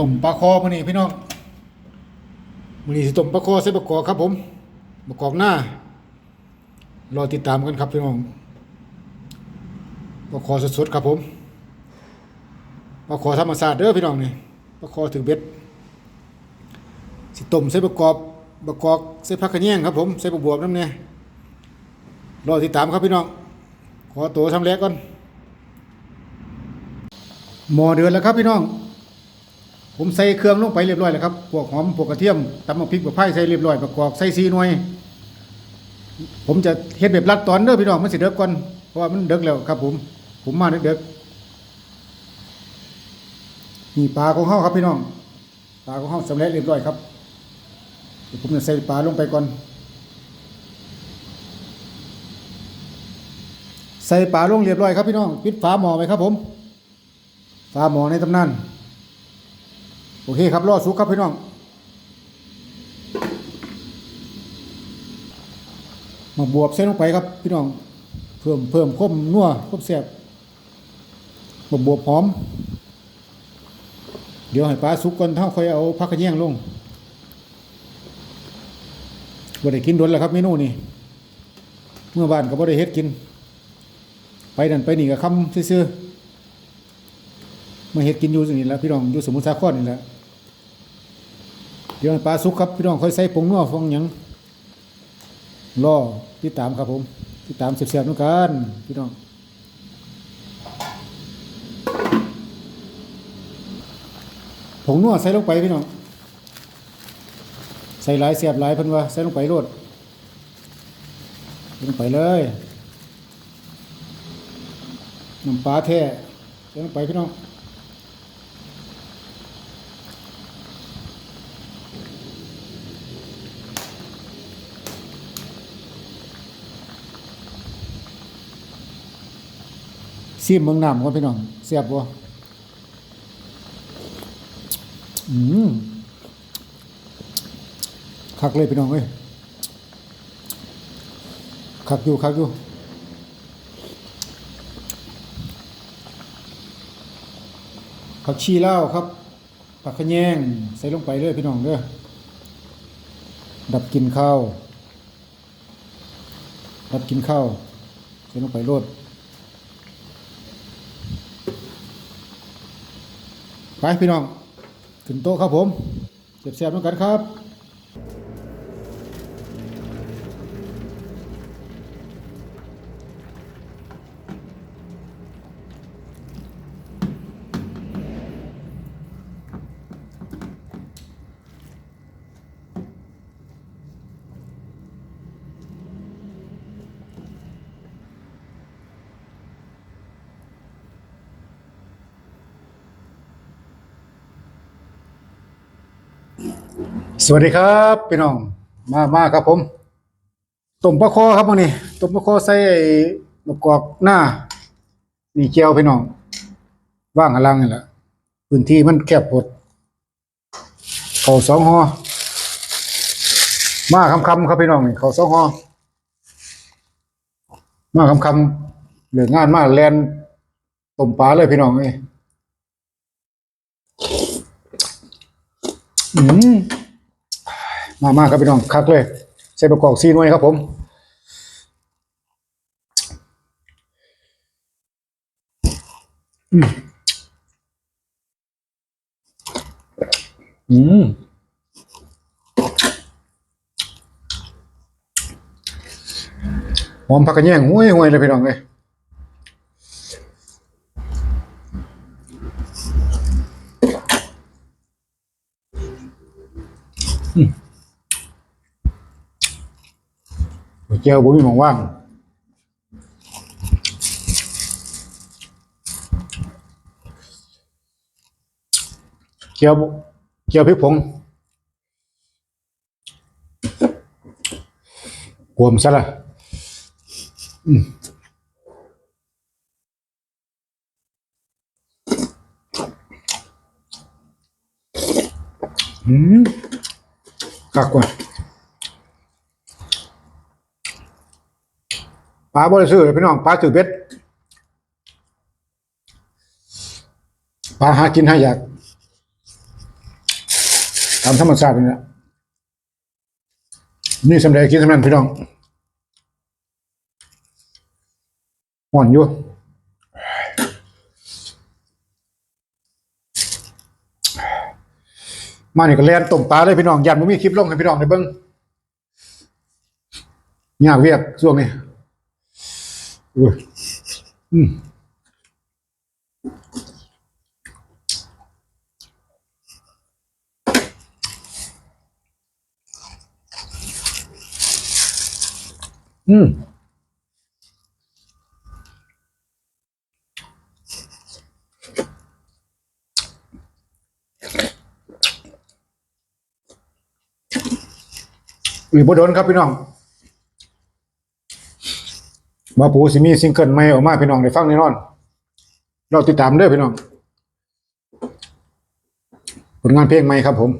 ต้มปลาคอมื้อนี้พี่น้องมื้อนี้สิต้มปลาคอใส่ประกอบครับผมประกอบหน้ารอติดตามกันครับพี่น้องปลาคอสดๆครับผมปลาคอธรรมชาติเด้อพี่น้องนี่ปลาคอถึงเบ็ดสิต้มใส่ประกอบประกอบใส่ผักกระเนียงครับผมใส่บวบน้ำเนี่ยรอติดตามครับพี่น้อง ขอตัวทำแรกก่อนหมอเดือดแล้วครับพี่น้อง ผมใส่เครื่องลงไปเรียบร้อยแล้วครับพวกหอมพวกกระเทียมตำมะพริกกับไผ่ใส่เรียบร้อยประกอบใส่ซีหน่วย ผมจะเฮ็ดแบบรัดตอนเด้อพี่น้องมันสิเด็กก่อนเพราะว่ามันเด็กแล้วครับ ผม ผมมาเด็กๆนี่ปลาของเฮาครับพี่น้องปลาของเฮาสำเร็จเรียบร้อยครับเดี๋ยวผมจะใส่ปลาลงไปก่อน ใส่ปลาลงเรียบร้อยครับพี่น้องปิดฝาหม้อไว้ครับ ผมฝาหม้อในตำนาน โอเคครับรอสุกครับพี่น้องมาบวบใส่ลงไปครับพี่น้อง เพิ่มเพิ่มข้มนัวข้มแซ่บมาบวบหอม เดี๋ยวให้ปลาสุกก่อนเท่าค่อยเอาผักกระเนียงลงบ่ได้กินโดนแล้วครับเมนูนี้เมื่อบ้านก็บ่ได้เฮ็ดกิน ไปนั่นไปนี่ก็คำซื่อๆ มาเฮ็ดกินอยู่สินี่แหละพี่น้องอยู่สมุทรสาครนี่แหละเดี๋ยวปลาสุกครับพี่น้องค่อยใส่ผงนัวฟองหยังรอติดตามครับผมติดตามเสียบๆนู่นกันพี่น้องผงนัวใส่ลงไปพี่น้องใส่หลายเสียบหลายพิ่นว่าใส่ลงไปโลดลงไปเลยน้ำปลาแท้ใส่ลงไปพี่น้อง ซีมเมืองน้ำก่อนพี่น้องเสียบบ่อืมคักเลยพี่น้องเอ้ยคักอยู่คักอยู่ผักชีเลาครับผักขะแยงใส่ลงไปเลยพี่น้องเด้อดับกินข้าวดับกินข้าวใส่ลงไปโลด ไปพี่น้อง ขึ้นโต๊ะครับผมเสียบๆด้วยกันครับ สวัสดีครับพี่น้องมามาครับผมต้มปลาคอครับมื้อนี้ต้มปลาคอใส่มะกอกหน้านี่เจียวพี่น้องว่างอลังนี่แหละพื้นที่มันแคบหดเขาสองหอมาคำคำครับพี่น้องนี่เขาสองหอมาคำคำเหลืองานมากแลนต้มปลาเลยพี่น้องเอ้ย อืมมามาครับพี่น้องคักเลย ใส่ประกอบซีน่วยครับผม อืมอืมหอมผักกระเนียงห้วยห้วยเลยพี่น้องเลยเจียวบุ้มีหมองว่างเจียวเจียวพริกผงกวมซะละอืมอืมคักกว่า ปลาบริสุทธิ์พี่น้องปลาถือเบ็ดปลาหากินหาอยากตามธรรมชาตินี่แหละนี่สำเร็จกินสำเร็จพี่น้องห่อนอยู่มานี่ก็เล่นต้มปลาเลยพี่น้องยันมันมีคลิปลงให้พี่น้องได้เบิ่งยากเวียกช่วงนี้ อุ้ยอืมอืมอีกบ่โดนครับพี่น้อง มาปูสิมีซิงเกิลใหม่ออกมาพี่น้องได้ฟังแน่นอน เราติดตามเด้อพี่น้อง ผลงานเพลงใหม่ครับผม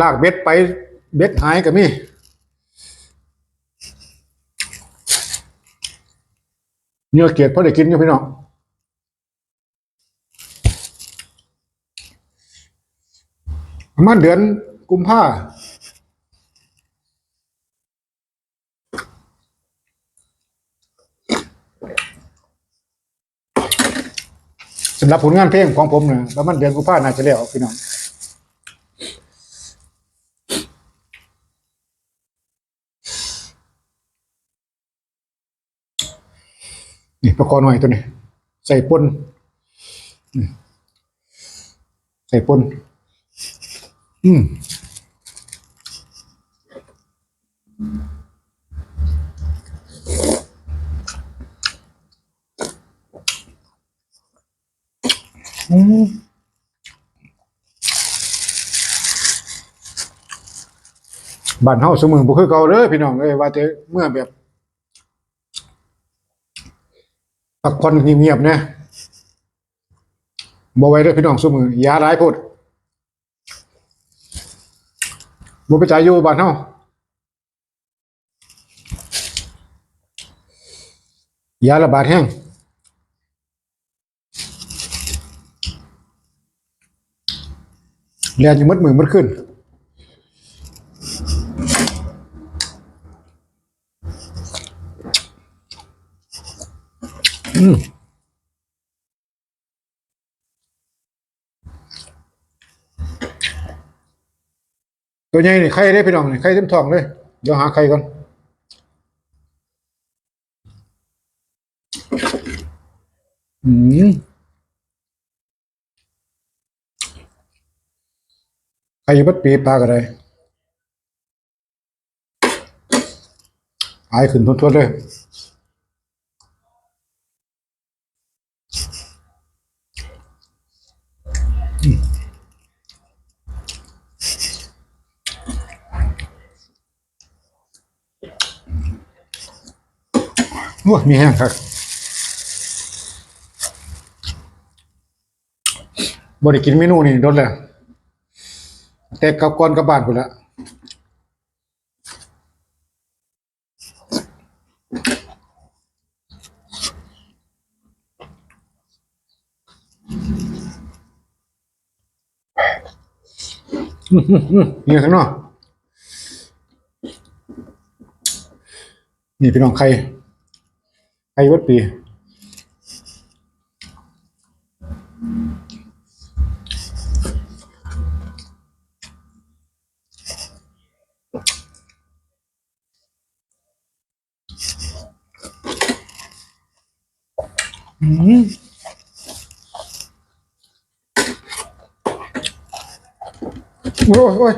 ลากเบ็ดไปเบ็ดหายกับมี่ เนื้อเกียดพอได้กินอยู่พี่น้องประมาณเดือนกุมภาสำหรับผลงานเพลงของผมเนี่ยประมาณเดือนกุมภาน่าจะแล้วพี่น้อง นี่ประกอบหน่อยตัวนี้ ใส่ปนอืมใส่ป่นอืมอืมบ้านเฮาสมือบ่คือเก่าเด้อพี่น้องเอ้ยว่าแต่เมื่อแบบ พักผ่อนเงียบๆนะบ่ไว้เด้อพี่น้องซุมือยาหลายโพดบ่ไปจ่ายอยู่บ้านเฮายาระบาดแห้งเรียนอยู่มัดมือมัดขึ้น ตัวใหญ่นี่ไข่ได้พี่น้องนี่ไข่เต็มท้องเลยเดี๋ยวหาไข่ก่อนอืมไข่บัดปีปลากระไรหายขึ้นทวนๆเลยโอ้ยมีแห้งครับบริกินเมนูนี่โดนแล้วแต่กับก่อนกับบ้านไปแล้วอื้อหือหือนี่ข้างนอกนี่พี่น้องใคร ไอ้วัดปีอืมโอ้ยโอ้ย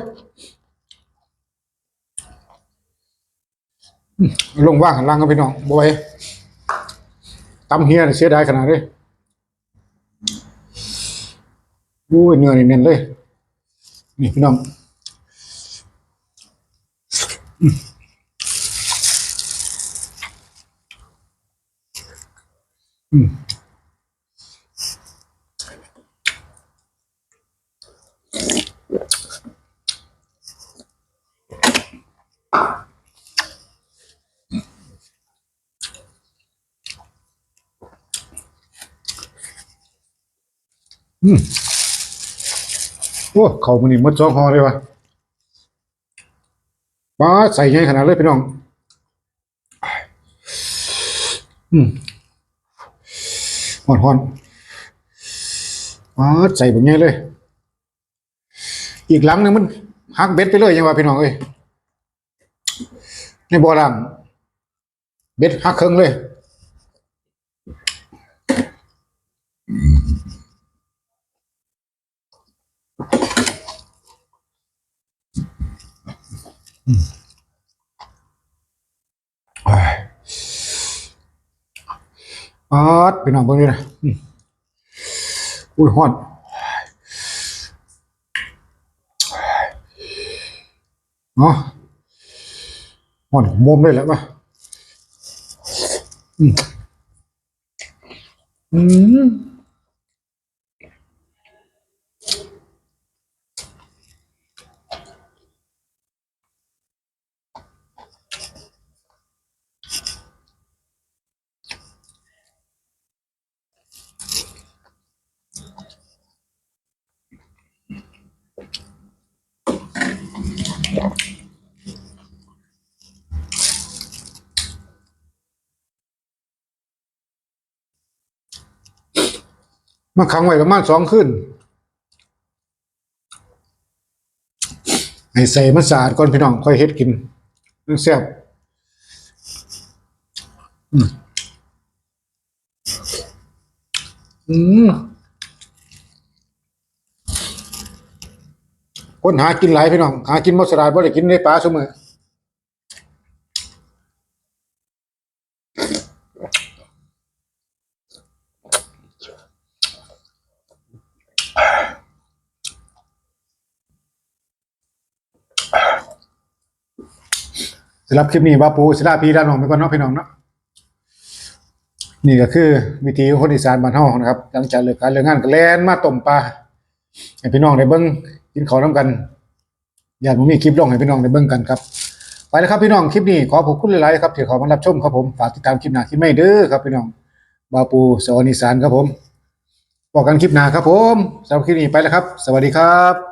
ลงว่างข้างล่างกันพี่น้องบอย ตำเฮียนี่เสียดายขนาดนี้ดูเนื้อนี่เน้นเลย นี่พี่น้องอืม อืมโอ้เขามันนี่หมดสองห่อเลยวะป้าใส่ใหญ่ขนาดเลยพี่น้อง อืมหอนหอนป้าใส่แบบนี้เลย อีกหลังหนึงมันหักเบ็ดไปเลยยังว่าพี่น้องเอ้ยในบ่อล่างเบ็ดหักครึ่งเลย อ้ายปาดพี่น้องเบิ่งนี่นะอุ้ยฮอนเนาะฮอนมุมเลยแหละมาอืมอืม มาขังไว้ประมาณสองคืนให้ใส่มันสะอาดก่อนพี่น้องค่อยเฮ็ดกินมันแซ่บอืมอืมคนหากินหลายพี่น้อง หากินบ่สะอาดบ่ได้กินในป่าซุมื้อ รับคลิปนี้บาปูศิลาพีด้านน้องไปก่อนเนาะพี่น้องเนาะนี่ก็คือ วิธีคนอีสานบ้านเฮานะครับ หลังจากเลิกการเลิกงานก็แล่นมาต้มปลาให้พี่น้องได้เบิ่งกินข้าวนํกันญาติบ่มีคลิปลงให้พี่น้องได้เบิ่งกันครับไปแล้วครับพี่น้องคลิปนี้ขอขอบคุณหลายๆครับที่ข้ามารับชมครับผมฝากติดตามคลิปหน้าคลิปใหม่เด้อครับพี่น้องบาปูสอนอีสานครับผมพบกันคลิปหน้าครับผมสำหรับคลิปนี้ไปแล้วครับ สวัสดีครับ